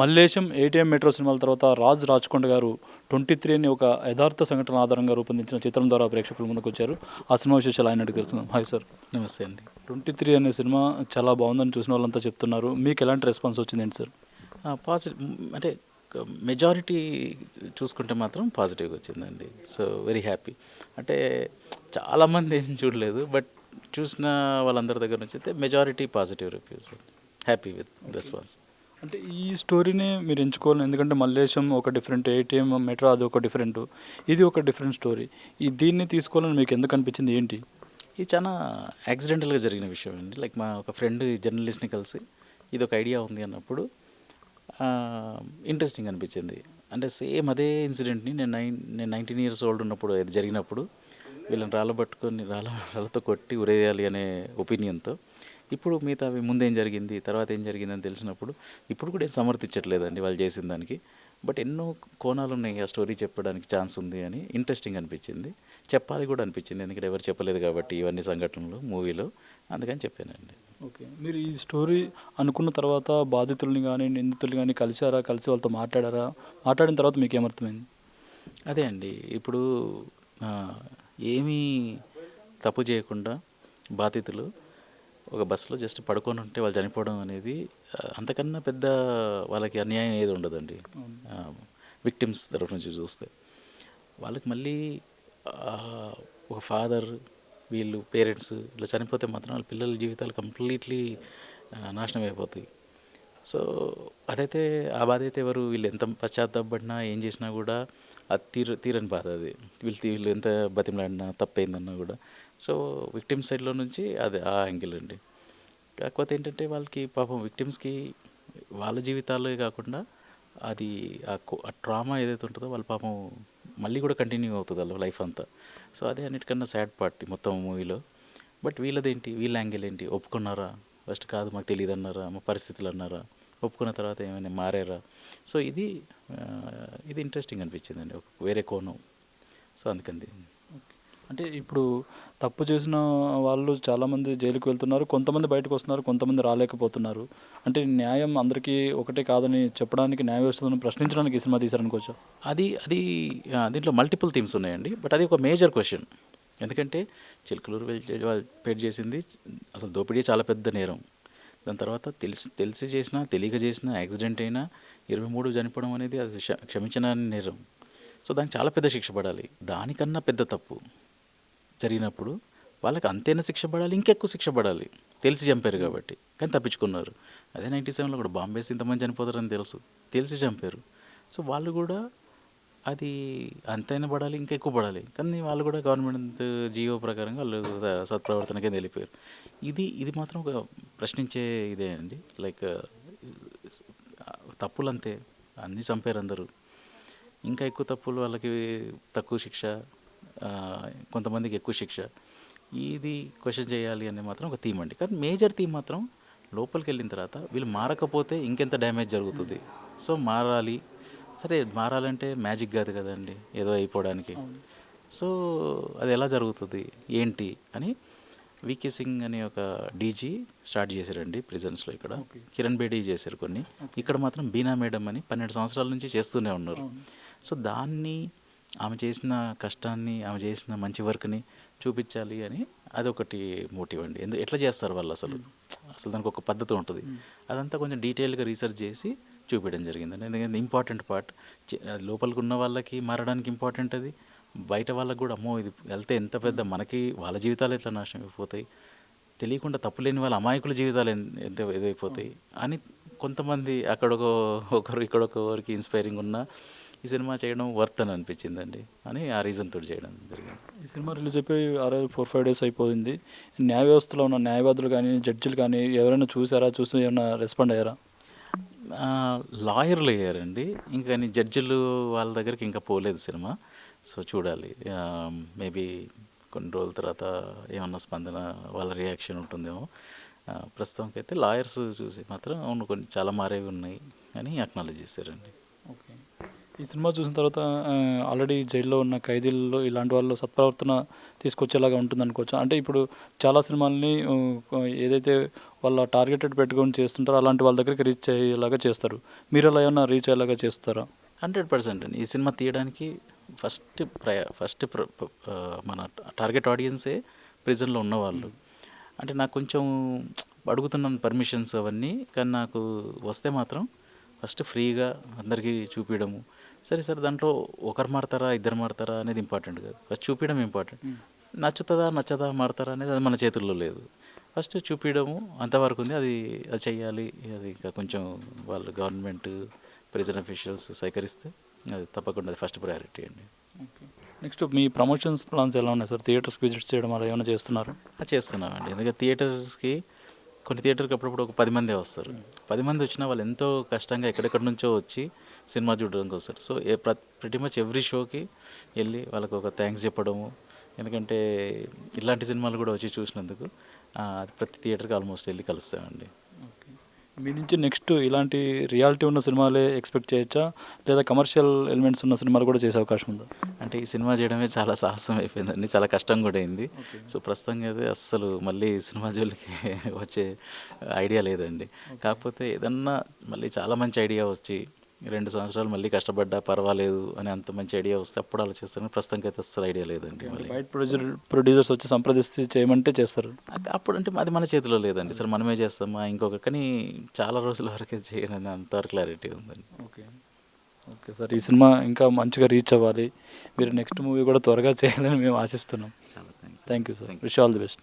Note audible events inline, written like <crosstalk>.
Mallesham ATM metro సినిమాల తర్వాత రాజ్ రాచకొండ గారు ట్వంటీ త్రీ అని ఒక యథార్థ సంఘటన ఆధారంగా రూపొందించిన చిత్రం ద్వారా ప్రేక్షకుల ముందుకు వచ్చారు ఆ సినిమా విశేషాలు ఆయన తెలుసుకుందాం. హాయ్ సార్ నమస్తే అండి. ట్వంటీ త్రీ అనే సినిమా చాలా బాగుందని చూసిన వాళ్ళంతా చెప్తున్నారు. మీకు ఎలాంటి రెస్పాన్స్ వచ్చింది ఏంటి సార్ పాజిటివ్ అంటే మెజారిటీ చూసుకుంటే మాత్రం పాజిటివ్గా వచ్చిందండి. సో వెరీ హ్యాపీ అంటే చాలామంది ఏం చూడలేదు బట్ చూసిన వాళ్ళందరి దగ్గర నుంచి అయితే majority positive reviews happy with response అంటే ఈ స్టోరీని మీరు ఎంచుకోవాలి ఎందుకంటే మల్లేశం ఒక డిఫరెంట్ ఏటీఎం మెట్రో అది ఒక డిఫరెంట్ ఇది ఒక డిఫరెంట్ స్టోరీ ఈ దీన్ని తీసుకోవాలని మీకు ఎందుకు అనిపించింది? ఏంటి? ఇది చాలా యాక్సిడెంటల్గా జరిగిన విషయం అండి. లైక్ మా ఒక ఫ్రెండ్ జర్నలిస్ట్ని కలిసి ఇది ఒక ఐడియా ఉంది అన్నప్పుడు ఇంట్రెస్టింగ్ అనిపించింది. అంటే సేమ్ అదే ఇన్సిడెంట్ని నేను నైన్ నేను నైన్టీన్ ఇయర్స్ ఓల్డ్ ఉన్నప్పుడు అది జరిగినప్పుడు వీళ్ళని రాళ్ళ పట్టుకొని రాళ్ళ రాళ్ళతో కొట్టి ఉరేయాలి అనే ఒపీనియన్తో ఇప్పుడు మిగతా అవి ముందేం జరిగింది తర్వాత ఏం జరిగిందని తెలిసినప్పుడు ఇప్పుడు కూడా ఏం సమర్థించట్లేదండి వాళ్ళు చేసిన దానికి. బట్ ఎన్నో కోణాలు ఉన్నాయి ఆ స్టోరీ చెప్పడానికి ఛాన్స్ ఉంది అని ఇంట్రెస్టింగ్ అనిపించింది. చెప్పాలి కూడా అనిపించింది. ఎందుకంటే ఎవరు చెప్పలేదు కాబట్టి ఇవన్నీ సంఘటనలు మూవీలో అందుకని చెప్పానండి. ఓకే. మీరు ఈ స్టోరీ అనుకున్న తర్వాత బాధితుల్ని కానీ నిందితుల్ని కానీ కలిసారా? కలిసి వాళ్ళతో మాట్లాడారా? మాట్లాడిన తర్వాత మీకు ఏమర్థమైంది? అదే అండి. ఇప్పుడు ఏమీ తప్పు చేయకుండా బాధితులు ఒక బస్సులో జస్ట్ పడుకొని ఉంటే వాళ్ళు చనిపోవడం అనేది అంతకన్నా పెద్ద వాళ్ళకి అన్యాయం ఏది ఉండదండి. విక్టిమ్స్ తరఫు నుంచి చూస్తే. వాళ్ళకి మళ్ళీ ఒక ఫాదర్ వీళ్ళు పేరెంట్స్ ఇట్లా చనిపోతే మాత్రం వాళ్ళ పిల్లల జీవితాలు కంప్లీట్లీ నాశనం అయిపోతాయి. సో అదైతే ఆ బాధ అయితే ఎవరు వీళ్ళు ఎంత పశ్చాత్తాపడినా ఏం చేసినా కూడా అది తీర తీరని బాధ అది. వీళ్ళు తీ- వీళ్ళు ఎంత బతిమలాడినా తప్పైందన్నా కూడా. సో విక్టిమ్ సైడ్లో నుంచి అది ఆ యాంగిల్ అండి. కాకపోతే ఏంటంటే వాళ్ళకి పాపం విక్టిమ్స్కి వాళ్ళ జీవితాలే కాకుండా అది ఆ కో- ఆ ట్రామా ఏదైతే ఉంటుందో వాళ్ళ పాపం మళ్ళీ కూడా కంటిన్యూ అవుతుంది వాళ్ళ లైఫ్ అంతా. సో అదే అన్నిటికన్నా సాడ్ పార్ట్ మొత్తం మూవీలో. బట్ వీళ్ళదేంటి? వీళ్ళ యాంగిల్ ఏంటి? ఒప్పుకున్నారా? ఫస్ట్ కాదు మాకు తెలియదు అన్నారా మా పరిస్థితులు అన్నారా? ఒప్పుకున్న తర్వాత ఏమైనా మారారా? సో ఇది ఇది ఇంట్రెస్టింగ్ అనిపించిందండి. ఒక వేరే కోణం. సో అందుకని అంటే ఇప్పుడు తప్పు చేసిన వాళ్ళు చాలామంది జైలుకి వెళ్తున్నారు. కొంతమంది బయటకు వస్తున్నారు కొంతమంది రాలేకపోతున్నారు. అంటే న్యాయం అందరికీ ఒకటే కాదని చెప్పడానికి న్యాయ వ్యవస్థను ప్రశ్నించడానికి ఈ సినిమా తీశారనుకోవచ్చు? అది అది దీంట్లో మల్టిపుల్ థీమ్స్ ఉన్నాయండి. బట్ అది ఒక మేజర్ క్వశ్చన్ ఎందుకంటే చిలుకలూరు పేడ్ చేసింది అసలు దోపిడీ చాలా పెద్ద నేరం. దాని తర్వాత తెలిసి తెలిసి చేసినా తెలియక చేసినా యాక్సిడెంట్ అయినా ఇరవై మూడు చనిపోవడం అనేది అది క్షమించిన క్షమించని నేరం. సో దానికి చాలా పెద్ద శిక్ష పడాలి. దానికన్నా పెద్ద తప్పు జరిగినప్పుడు వాళ్ళకి అంతైనా శిక్ష పడాలి ఇంకెక్కువ శిక్ష పడాలి. తెలిసి చంపారు కాబట్టి. కానీ తప్పించుకున్నారు. అదే నైంటీ సెవెన్లో కూడా బాంబేస్ ఇంతమంది చనిపోతారని తెలుసు. తెలిసి చంపారు. సో వాళ్ళు కూడా అది అంతైనా పడాలి ఇంకా ఎక్కువ పడాలి. కానీ వాళ్ళు కూడా గవర్నమెంట్ జియో ప్రకారంగా వాళ్ళు సత్ప్రవర్తనకే వెళ్ళిపోయారు ఇది ఇది మాత్రం ఒక ప్రశ్నించే ఇదే అండి. లైక్ తప్పులు అంతే అన్నీ చంపారు అందరూ. ఇంకా ఎక్కువ తప్పులు వాళ్ళకి తక్కువ శిక్ష కొంతమందికి ఎక్కువ శిక్ష. ఇది క్వశ్చన్ చేయాలి అనేది మాత్రం ఒక థీమ్ అండి. కానీ మేజర్ థీమ్ మాత్రం లోపలికి వెళ్ళిన తర్వాత వీళ్ళు మారకపోతే ఇంకెంత డ్యామేజ్ జరుగుతుంది. సో మారాలి సరే మారాలంటే మ్యాజిక్ కాదు కదండి ఏదో అయిపోవడానికి. సో అది ఎలా జరుగుతుంది ఏంటి అని వికే సింగ్ అనే ఒక డీజీ స్టార్ట్ చేశారండి ప్రిజన్స్లో ఇక్కడ. కిరణ్ బేడీ చేశారు కొన్ని. ఇక్కడ మాత్రం బీనా మేడం అని పన్నెండు సంవత్సరాల నుంచి చేస్తూనే ఉన్నారు. సో దాన్ని ఆమె చేసిన కష్టాన్ని ఆమె చేసిన మంచి వర్క్ని చూపించాలి అని అదొకటి మోటివ్ అండి. ఎందు ఎట్లా చేస్తారు వాళ్ళు అసలు? అసలు దానికి ఒక పద్ధతి ఉంటుంది. అదంతా కొంచెం డీటెయిల్గా రీసెర్చ్ చేసి చూపించడం జరిగిందండి. ఎందుకంటే ఇంపార్టెంట్ పార్ట్. లోపలికి ఉన్న వాళ్ళకి మారడానికి ఇంపార్టెంట్ అది. బయట వాళ్ళకి కూడా అమ్మో ఇది వెళ్తే ఎంత పెద్ద మనకి వాళ్ళ జీవితాలు ఎట్లా నాశనం అయిపోతాయి? తెలియకుండా తప్పులేని వాళ్ళ అమాయకుల జీవితాలు ఎంత ఇదైపోతాయి? అని కొంతమంది అక్కడొక ఒకరు ఇక్కడొకరికి ఇన్స్పైరింగ్ ఉన్న ఈ సినిమా చేయడం వర్త్ అని అనిపించిందండి. అని ఆ రీజన్ తోటి చేయడం జరిగింది. ఈ సినిమా రిలీజ్ అయిపోయి ఆరు ఫోర్ ఫైవ్ డేస్ అయిపోయింది. న్యాయ వ్యవస్థలో ఉన్న న్యాయవాదులు కానీ జడ్జిలు కానీ ఎవరైనా చూసారా? చూసి ఏమైనా రెస్పాండ్ అయ్యారా? లాయర్లు అయ్యారండి. ఇంకా కానీ జడ్జిలు వాళ్ళ దగ్గరికి ఇంకా పోలేదు సినిమా. సో చూడాలి. మేబీ కొన్ని రోజుల తర్వాత ఏమన్నా స్పందన వాళ్ళ రియాక్షన్ ఉంటుందేమో. ప్రస్తుతానికైతే ప్రస్తుతానికి అయితే లాయర్స్ చూసి మాత్రం అవును కొన్ని చాలా మారేవి ఉన్నాయి అని అక్నాలజ్ చేశారండి. ఈ సినిమా చూసిన తర్వాత ఆల్రెడీ జైల్లో ఉన్న ఖైదీల్లో ఇలాంటి వాళ్ళు సత్ప్రవర్తన తీసుకొచ్చేలాగా ఉంటుంది అనుకోవచ్చు అంటే ఇప్పుడు చాలా సినిమాల్ని ఏదైతే వాళ్ళ టార్గెటెడ్ పెట్టుకొని చేస్తుంటారో అలాంటి వాళ్ళ దగ్గరికి రీచ్ అయ్యేలాగా చేస్తారు. మీరు అలా ఏమైనా రీచ్ అయ్యేలాగా చేస్తారా? హండ్రెడ్ పర్సెంట్ అండి. ఈ సినిమా తీయడానికి ఫస్ట్ ప్రయ ఫస్ట్ ప్ర- మన టార్గెట్ ఆడియన్సే ప్రిజన్లో ఉన్నవాళ్ళు. అంటే నాకు కొంచెం అడుగుతున్నాను పర్మిషన్స్ అవన్నీ కానీ నాకు వస్తే మాత్రం ఫస్ట్ ఫ్రీగా అందరికీ చూపించడము సరే సరే దాంట్లో ఒకరు మారతారా ఇద్దరు మారతారా అనేది ఇంపార్టెంట్ కాదు. ఫస్ట్ చూపించడం ఇంపార్టెంట్. నచ్చుతుందా నచ్చదా మారతారా అనేది అది మన చేతుల్లో లేదు. ఫస్ట్ చూపించడము అంతవరకు ఉంది అది అది చెయ్యాలి అది ఇంకా కొంచెం వాళ్ళు గవర్నమెంట్ ప్రెజెంట్ అఫీషియల్స్ సహకరిస్తే అది తప్పకుండా అది ఫస్ట్ ప్రయారిటీ అండి. నెక్స్ట్ మీ ప్రమోషన్స్ ప్లాన్స్ ఎలా ఉన్నాయి సార్? థియేటర్స్కి విజిట్ చేయడం అలా ఏమైనా చేస్తున్నారు? చేస్తున్నామండి. ఎందుకంటే థియేటర్స్కి కొన్ని థియేటర్కి అప్పుడప్పుడు ఒక పది మందే వస్తారు. పది మంది వచ్చినా వాళ్ళు ఎంతో కష్టంగా ఎక్కడెక్కడి నుంచో వచ్చి సినిమా చూడడానికి వస్తారు. సో ఏ ప్రతి మచ్ ఎవ్రీ షోకి వెళ్ళి వాళ్ళకు ఒక థ్యాంక్స్ చెప్పడము ఎందుకంటే ఇలాంటి సినిమాలు కూడా వచ్చి చూసినందుకు అది ప్రతి థియేటర్కి ఆల్మోస్ట్ వెళ్ళి కలుస్తామండి. మీ నుంచి నెక్స్ట్ ఇలాంటి రియాలిటీ ఉన్న సినిమాలే ఎక్స్పెక్ట్ చేయొచ్చా? లేదా కమర్షియల్ ఎలిమెంట్స్ ఉన్న సినిమాలు కూడా చేసే అవకాశం ఉందా? అంటే ఈ సినిమా చేయడమే చాలా సాహసం అయిపోయిందండి. చాలా కష్టం కూడా అయింది. సో ప్రస్తుతంగా అయితే అస్సలు మళ్ళీ సినిమా జోలికి <laughs> వచ్చే ఐడియా లేదండి. కాకపోతే ఏదన్నా మళ్ళీ చాలా మంచి ఐడియా వచ్చి రెండు సంవత్సరాలు మళ్ళీ కష్టపడ్డా పర్వాలేదు అని అంత మంచి ఐడియా వస్తే అప్పుడు ఆలోచిస్తాను ప్రస్తుతానికి అయితే అస్సలు ఐడియా లేదండి బయట ప్రొడ్యూసర్ ప్రొడ్యూసర్స్ వచ్చి సంప్రదిస్తే చేయమంటే చేస్తారు. అప్పుడు అంటే అది మన చేతిలో లేదండి. సరే మనమే చేస్తామా? ఇంకొక కానీ చాలా రోజుల వరకే చేయనని అంతవరకు క్లారిటీ ఉందండి. ఓకే. ఓకే సార్ ఈ సినిమా ఇంకా మంచిగా రీచ్ అవ్వాలి. మీరు నెక్స్ట్ మూవీ కూడా త్వరగా చేయాలని మేము ఆశిస్తున్నాం. చాలా thanks thank you sir wish all the best